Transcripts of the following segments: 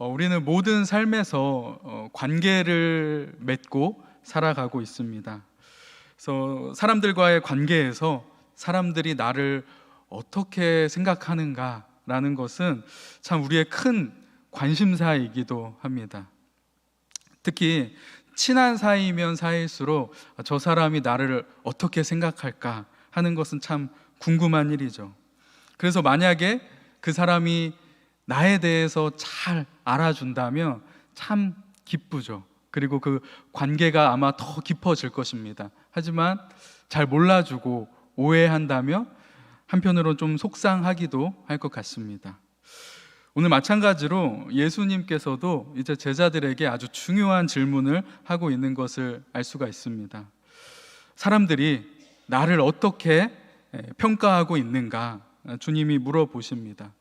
어, 우리는 모든 삶에서 어, 관계를 맺고 살아가고 있습니다. 그래서 사람들과의 관계에서 사람들이 나를 어떻게 생각하는가라는 것은 참 우리의 큰 관심사이기도 합니다. 특히 친한 사이면 사이일수록 저 사람이 나를 어떻게 생각할까 하는 것은 참 궁금한 일이죠. 그래서 만약에 그 사람이 나에 대해서 잘 알아준다면 참 기쁘죠. 그리고 그 관계가 아마 더 깊어질 것입니다. 하지만 잘 몰라주고 오해한다면 한편으로 좀 속상하기도 할 것 같습니다. 오늘 마찬가지로 예수님께서도 이제 제자들에게 아주 중요한 질문을 하고 있는 것을 알 수가 있습니다. 사람들이 나를 어떻게 평가하고 있는가 주님이 물어보십니다.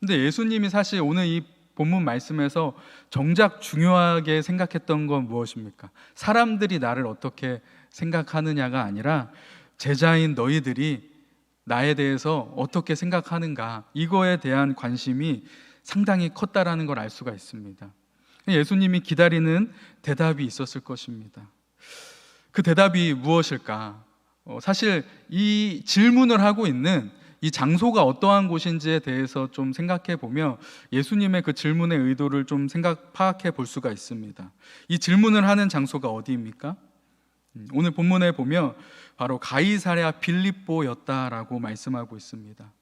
근데 예수님이 사실 오늘 이 본문 말씀에서 정작 중요하게 생각했던 건 무엇입니까? 사람들이 나를 어떻게 생각하느냐가 아니라 제자인 너희들이 나에 대해서 어떻게 생각하는가 이거에 대한 관심이 상당히 컸다라는 걸 알 수가 있습니다. 예수님이 기다리는 대답이 있었을 것입니다. 그 대답이 무엇일까? 어, 사실 이 질문을 하고 있는 이 장소가 어떠한 곳인지에 대해서 좀 생각해 보면 예수님의 그 질문의 의도를 좀 생각 파악해 볼 수가 있습니다. 이 질문을 하는 장소가 어디입니까? 음, 오늘 본문에 보면 바로 가이사랴 빌립보였다라고 말씀하고 있습니다.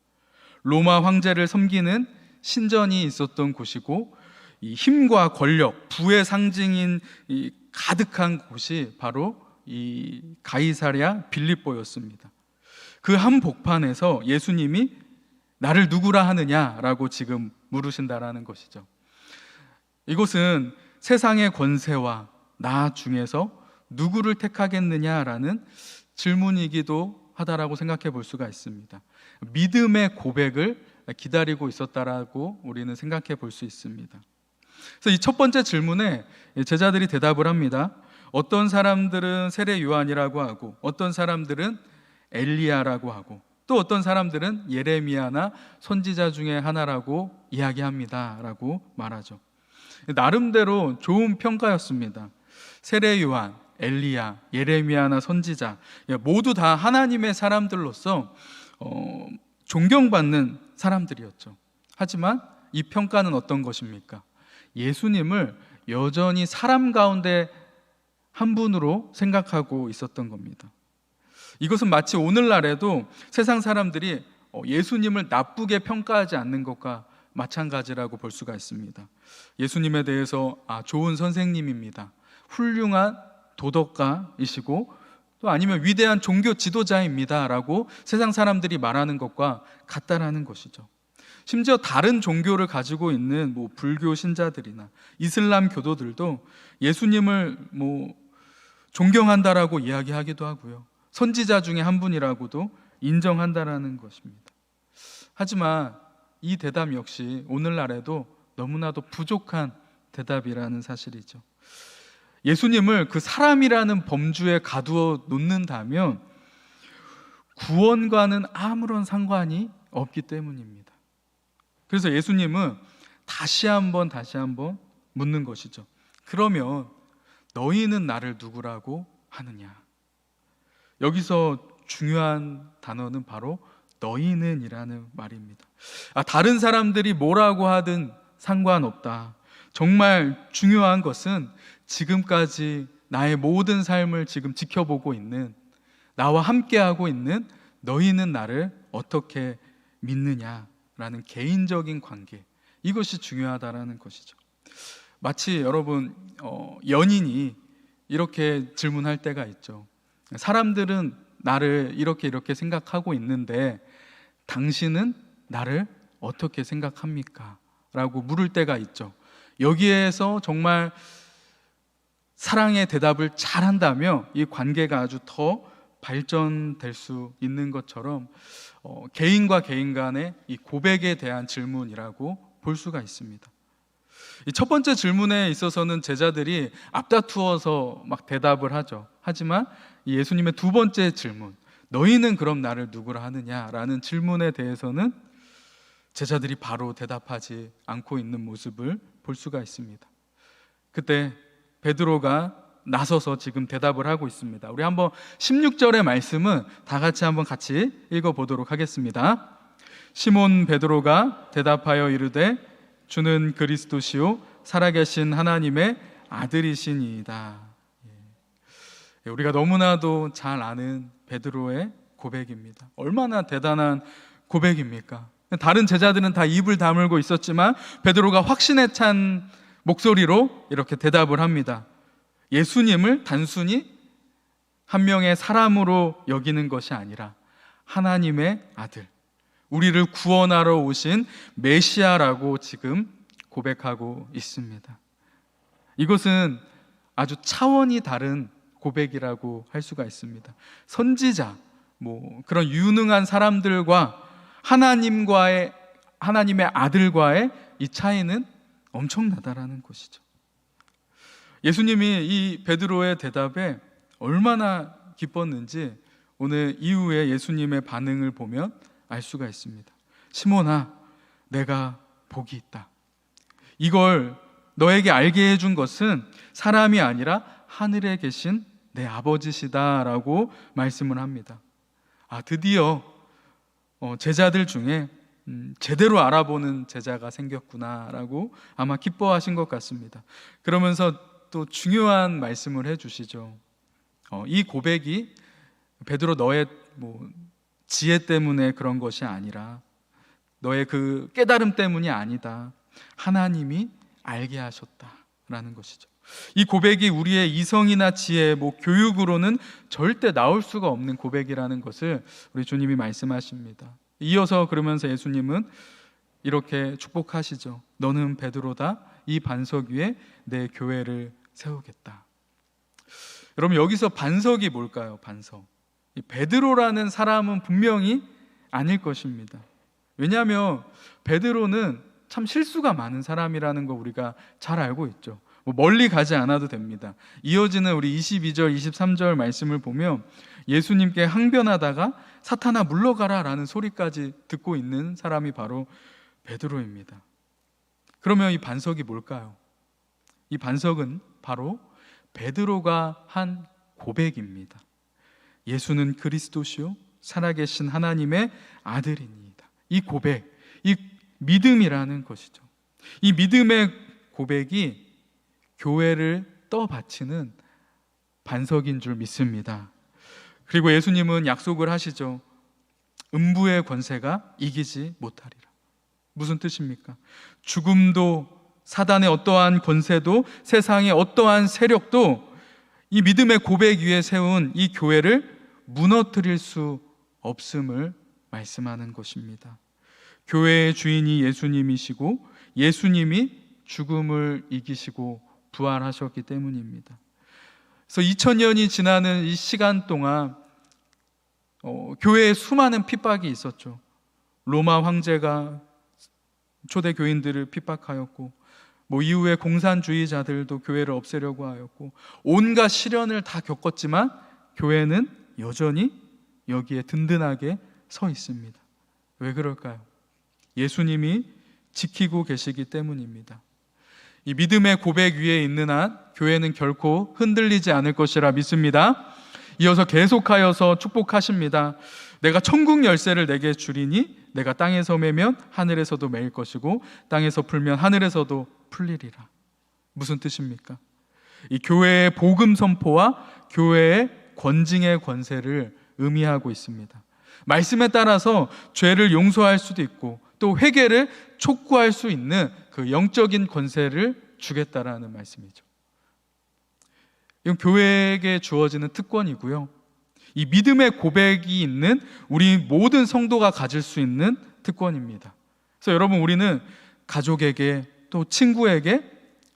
로마 황제를 섬기는 신전이 있었던 곳이고 이 힘과 권력, 부의 상징인 이 가득한 곳이 바로 이 가이사랴 빌립보였습니다. 그 한 복판에서 예수님이 나를 누구라 하느냐라고 지금 물으신다라는 것이죠. 이곳은 세상의 권세와 나 중에서 누구를 택하겠느냐라는 질문이기도 하다라고 생각해 볼 수가 있습니다. 믿음의 고백을 기다리고 있었다라고 우리는 생각해 볼 수 있습니다. 그래서 이 첫 번째 질문에 제자들이 대답을 합니다. 어떤 사람들은 세례 요한이라고 하고 어떤 사람들은 엘리야라고 하고 또 어떤 사람들은 예레미야나 선지자 중에 하나라고 이야기합니다라고 말하죠. 나름대로 좋은 평가였습니다. 세례 요한, 엘리야, 예레미야나 선지자 모두 다 하나님의 사람들로서 어, 존경받는 사람들이었죠. 하지만 이 평가는 어떤 것입니까? 예수님을 여전히 사람 가운데 한 분으로 생각하고 있었던 겁니다. 이것은 마치 오늘날에도 세상 사람들이 어, 예수님을 나쁘게 평가하지 않는 것과 마찬가지라고 볼 수가 있습니다. 예수님에 대해서 아, 좋은 선생님입니다. 훌륭한 도덕가이시고 또 아니면 위대한 종교 지도자입니다라고 세상 사람들이 말하는 것과 같다라는 것이죠. 심지어 다른 종교를 가지고 있는 뭐 불교 신자들이나 이슬람 교도들도 예수님을 뭐 존경한다라고 이야기하기도 하고요. 선지자 중에 한 분이라고도 인정한다라는 것입니다. 하지만 이 대답 역시 오늘날에도 너무나도 부족한 대답이라는 사실이죠. 예수님을 그 사람이라는 범주에 가두어 놓는다면 구원과는 아무런 상관이 없기 때문입니다. 그래서 예수님은 다시 한번 다시 한번 묻는 것이죠. 그러면 너희는 나를 누구라고 하느냐? 여기서 중요한 단어는 바로 너희는이라는 말입니다. 아, 다른 사람들이 뭐라고 하든 상관없다. 정말 중요한 것은 지금까지 나의 모든 삶을 지금 지켜보고 있는 나와 함께하고 있는 너희는 나를 어떻게 믿느냐라는 개인적인 관계 이것이 중요하다라는 것이죠. 마치 여러분 어, 연인이 이렇게 질문할 때가 있죠. 사람들은 나를 이렇게 이렇게 생각하고 있는데 당신은 나를 어떻게 생각합니까? 라고 물을 때가 있죠. 여기에서 정말 사랑의 대답을 잘 한다면 이 관계가 아주 더 발전될 수 있는 것처럼 어, 개인과 개인 간의 이 고백에 대한 질문이라고 볼 수가 있습니다. 이첫 번째 질문에 있어서는 제자들이 앞다투어서 막 대답을 하죠. 하지만 예수님의 두 번째 질문, 너희는 그럼 나를 누구라 하느냐라는 질문에 대해서는 제자들이 바로 대답하지 않고 있는 모습을 볼 수가 있습니다. 그때 베드로가 나서서 지금 대답을 하고 있습니다. 우리 한번 16절의 말씀은 다 같이 한번 같이 읽어 보도록 하겠습니다. 시몬 베드로가 대답하여 이르되 주는 그리스도시요 살아계신 하나님의 아들이시니이다. 예, 우리가 너무나도 잘 아는 베드로의 고백입니다. 얼마나 대단한 고백입니까? 다른 제자들은 다 입을 다물고 있었지만 베드로가 확신에 찬 목소리로 이렇게 대답을 합니다. 예수님을 단순히 한 명의 사람으로 여기는 것이 아니라 하나님의 아들, 우리를 구원하러 오신 메시아라고 지금 고백하고 있습니다. 이것은 아주 차원이 다른 고백이라고 할 수가 있습니다. 선지자, 뭐 그런 유능한 사람들과 하나님과의 하나님의 아들과의 이 차이는 엄청나다라는 것이죠. 예수님이 이 베드로의 대답에 얼마나 기뻤는지 오늘 이후에 예수님의 반응을 보면 알 수가 있습니다. 시몬아, 내가 복이 있다. 이걸 너에게 알게 해준 것은 사람이 아니라 하늘에 계신 내 아버지시다라고 말씀을 합니다. 아, 드디어 어, 제자들 중에 음, 제대로 알아보는 제자가 생겼구나라고 아마 기뻐하신 것 같습니다. 그러면서 또 중요한 말씀을 해주시죠. 어, 이 고백이 베드로 너의 뭐 지혜 때문에 그런 것이 아니라 너의 그 깨달음 때문이 아니다. 하나님이 알게 하셨다라는 것이죠. 이 고백이 우리의 이성이나 지혜, 뭐 교육으로는 절대 나올 수가 없는 고백이라는 것을 우리 주님이 말씀하십니다. 이어서 그러면서 예수님은 이렇게 축복하시죠. 너는 베드로다. 이 반석 위에 내 교회를 세우겠다. 여러분 여기서 반석이 뭘까요? 반석. 이 베드로라는 사람은 분명히 아닐 것입니다. 왜냐하면 베드로는 참 실수가 많은 사람이라는 거 우리가 잘 알고 있죠. 뭐 멀리 가지 않아도 됩니다. 이어지는 우리 22절, 23절 말씀을 보면 예수님께 항변하다가 사탄아 물러가라라는 소리까지 듣고 있는 사람이 바로 베드로입니다. 그러면 이 반석이 뭘까요? 이 반석은 바로 베드로가 한 고백입니다. 예수는 그리스도시요 살아계신 하나님의 아들입니다. 이 고백, 이 믿음이라는 것이죠. 이 믿음의 고백이 교회를 떠받치는 반석인 줄 믿습니다. 그리고 예수님은 약속을 하시죠. 음부의 권세가 이기지 못하리라. 무슨 뜻입니까? 죽음도 사단의 어떠한 권세도 세상의 어떠한 세력도 이 믿음의 고백 위에 세운 이 교회를 무너뜨릴 수 없음을 말씀하는 것입니다. 교회의 주인이 예수님이시고 예수님이 죽음을 이기시고 부활하셨기 때문입니다. 그래서 2000년이 지나는 이 시간 동안 어, 교회에 수많은 핍박이 있었죠. 로마 황제가 초대 교인들을 핍박하였고 뭐 이후에 공산주의자들도 교회를 없애려고 하였고 온갖 시련을 다 겪었지만 교회는 여전히 여기에 든든하게 서 있습니다. 왜 그럴까요? 예수님이 지키고 계시기 때문입니다. 이 믿음의 고백 위에 있는 한 교회는 결코 흔들리지 않을 것이라 믿습니다. 이어서 계속하여서 축복하십니다. 내가 천국 열쇠를 내게 주리니 내가 땅에서 매면 하늘에서도 매일 것이고 땅에서 풀면 하늘에서도 풀리리라. 무슨 뜻입니까? 이 교회의 복음 선포와 교회의 권징의 권세를 의미하고 있습니다. 말씀에 따라서 죄를 용서할 수도 있고 또 회개를 촉구할 수 있는 그 영적인 권세를 주겠다라는 말씀이죠. 이건 교회에게 주어지는 특권이고요. 이 믿음의 고백이 있는 우리 모든 성도가 가질 수 있는 특권입니다. 그래서 여러분 우리는 가족에게 또 친구에게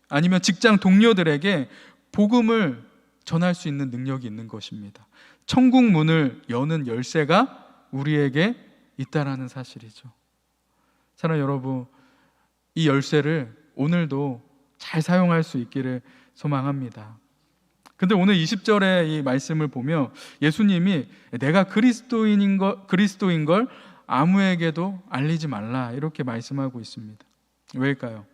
아니면 직장 동료들에게 복음을 전할 수 있는 능력이 있는 것입니다. 천국 문을 여는 열쇠가 우리에게 있다라는 사실이죠. 사랑 여러분, 이 열쇠를 오늘도 잘 사용할 수 있기를 소망합니다. 근데 오늘 20절의 이 말씀을 보면 예수님이 내가 그리스도인인 걸, 그리스도인 걸 아무에게도 알리지 말라 이렇게 말씀하고 있습니다. 왜일까요?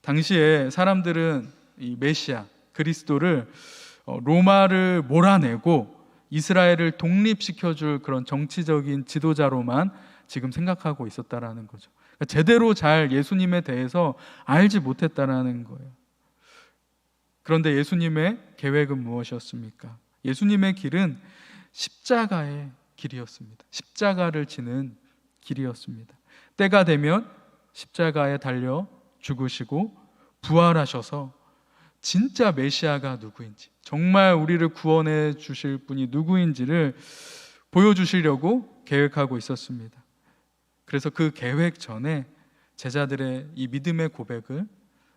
당시에 사람들은 이 메시아 그리스도를 어, 로마를 몰아내고 이스라엘을 독립시켜 줄 그런 정치적인 지도자로만 지금 생각하고 있었다라는 거죠. 그러니까 제대로 잘 예수님에 대해서 알지 못했다라는 거예요. 그런데 예수님의 계획은 무엇이었습니까? 예수님의 길은 십자가의 길이었습니다. 십자가를 지는 길이었습니다. 때가 되면 십자가에 달려 죽으시고 부활하셔서 진짜 메시아가 누구인지, 정말 우리를 구원해 주실 분이 누구인지를 보여주시려고 계획하고 있었습니다. 그래서 그 계획 전에 제자들의 이 믿음의 고백을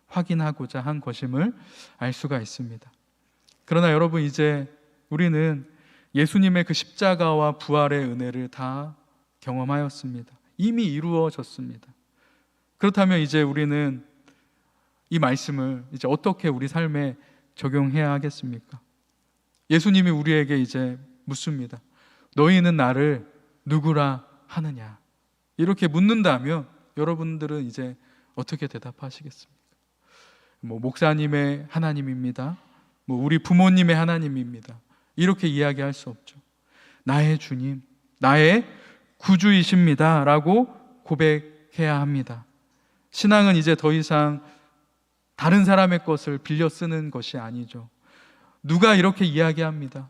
확인하고자 한 것임을 알 수가 있습니다. 그러나 여러분 이제 우리는 예수님의 그 십자가와 부활의 은혜를 다 경험하였습니다. 이미 이루어졌습니다. 그렇다면 이제 우리는 이 말씀을 이제 어떻게 우리 삶에 적용해야 하겠습니까? 예수님이 우리에게 이제 묻습니다. 너희는 나를 누구라 하느냐? 이렇게 묻는다면 여러분들은 이제 어떻게 대답하시겠습니까? 뭐 목사님의 하나님입니다. 뭐 우리 부모님의 하나님입니다. 이렇게 이야기할 수 없죠. 나의 주님, 나의 구주이십니다라고 고백해야 합니다. 신앙은 이제 더 이상 다른 사람의 것을 빌려 쓰는 것이 아니죠. 누가 이렇게 이야기합니다.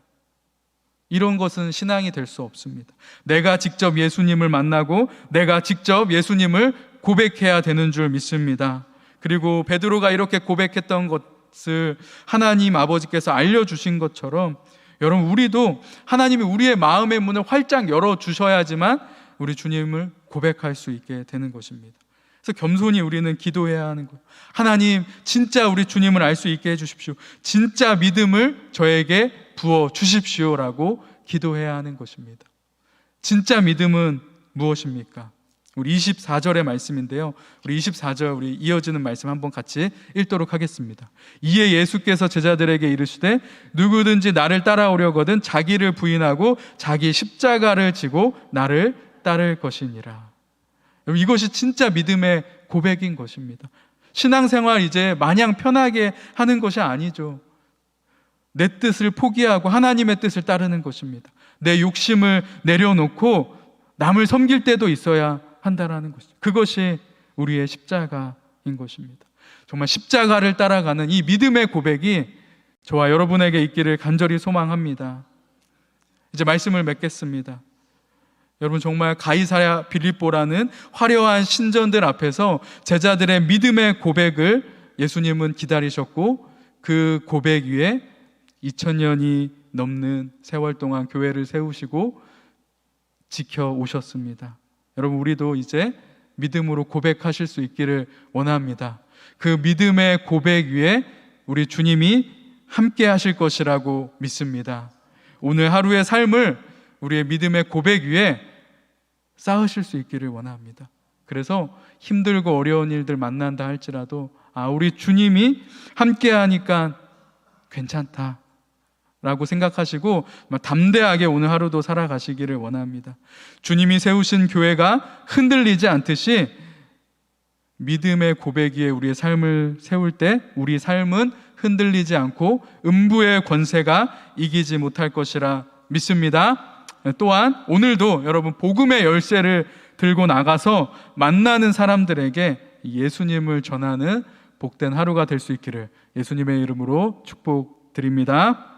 이런 것은 신앙이 될 수 없습니다. 내가 직접 예수님을 만나고 내가 직접 예수님을 고백해야 되는 줄 믿습니다. 그리고 베드로가 이렇게 고백했던 것을 하나님 아버지께서 알려주신 것처럼 여러분 우리도 하나님이 우리의 마음의 문을 활짝 열어 주셔야지만 우리 주님을 고백할 수 있게 되는 것입니다. 그래서 겸손히 우리는 기도해야 하는 거예요. 하나님, 진짜 우리 주님을 알 수 있게 해 주십시오. 진짜 믿음을 저에게 부어 주십시오라고 기도해야 하는 것입니다. 진짜 믿음은 무엇입니까? 우리 24절의 말씀인데요. 우리 24절 우리 이어지는 말씀 한번 같이 읽도록 하겠습니다. 이에 예수께서 제자들에게 이르시되 누구든지 나를 따라오려거든 자기를 부인하고 자기 십자가를 지고 나를 따를 것이니라. 이것이 진짜 믿음의 고백인 것입니다. 신앙생활 이제 마냥 편하게 하는 것이 아니죠. 내 뜻을 포기하고 하나님의 뜻을 따르는 것입니다. 내 욕심을 내려놓고 남을 섬길 때도 있어야 한다라는 것이죠. 그것이 우리의 십자가인 것입니다. 정말 십자가를 따라가는 이 믿음의 고백이 저와 여러분에게 있기를 간절히 소망합니다. 이제 말씀을 맺겠습니다. 여러분 정말 가이사야 빌립보라는 화려한 신전들 앞에서 제자들의 믿음의 고백을 예수님은 기다리셨고 그 고백 위에 2000년이 넘는 세월 동안 교회를 세우시고 지켜 오셨습니다. 여러분 우리도 이제 믿음으로 고백하실 수 있기를 원합니다. 그 믿음의 고백 위에 우리 주님이 함께 하실 것이라고 믿습니다. 오늘 하루의 삶을 우리의 믿음의 고백 위에 쌓으실 수 있기를 원합니다. 그래서 힘들고 어려운 일들 만난다 할지라도 아 우리 주님이 함께 하니까 괜찮다. 라고 생각하시고 담대하게 오늘 하루도 살아가시기를 원합니다. 주님이 세우신 교회가 흔들리지 않듯이 믿음의 고백 위에 우리의 삶을 세울 때 우리 삶은 흔들리지 않고 음부의 권세가 이기지 못할 것이라 믿습니다. 또한 오늘도 여러분 복음의 열쇠를 들고 나가서 만나는 사람들에게 예수님을 전하는 복된 하루가 될 수 있기를 예수님의 이름으로 축복드립니다.